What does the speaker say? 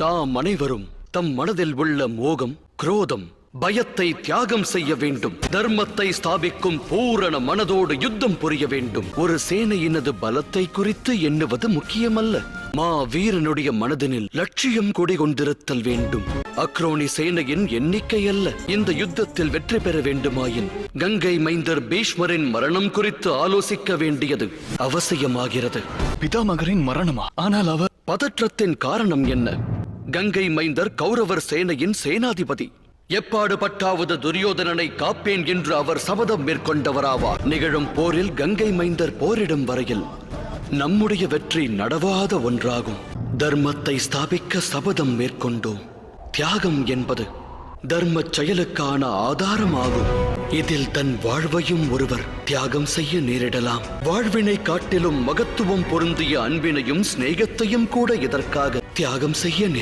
தாம் அனைவரும் தம் மனதில் உள்ள மோகம் குரோதம் பயத்தை தியாகம் செய்ய வேண்டும். தர்மத்தை ஸ்தாபிக்கும் பூரண மனதோடு யுத்தம் புரிய வேண்டும். ஒரு சேனையினது பலத்தை குறித்து எண்ணுவது முக்கியமல்ல. மா வீரனுடைய மனதினில் லட்சியம் குடிகொண்டிருத்தல் வேண்டும். அக்ரோனி சேனையின் எண்ணிக்கை அல்ல இந்த யுத்தத்தில் வெற்றி பெற வேண்டுமாயின் கங்கை மைந்தர் பீஷ்மரின் மரணம் குறித்து ஆலோசிக்க வேண்டியது அவசியமாகிறது. பிதாமகரின் மரணமா? ஆனால் அவர் பதற்றத்தின் காரணம் என்ன? கங்கை மைந்தர் கௌரவர் சேனையின் சேனாதிபதி. எப்பாடு பட்டாவது துரியோதனனை காப்பேன் என்று அவர் சபதம் மேற்கொண்டவராவார். நிகழும் போரில் கங்கை மைந்தர் போரிடும் வரையில் நம்முடைய வெற்றி நடவாத ஒன்றாகும். தர்மத்தை ஸ்தாபிக்க சபதம் மேற்கொண்டோம். தியாகம் என்பது தர்ம செயலுக்கான ஆதாரமாகும். இதில் தன் வாழ்வையும் ஒருவர் தியாகம் செய்ய நேரிடலாம். வாழ்வினை காட்டிலும் மகத்துவம் பொருந்திய அன்பினையும் சிநேகத்தையும் கூட இதற்காக தியாகம் செய்ய நேர்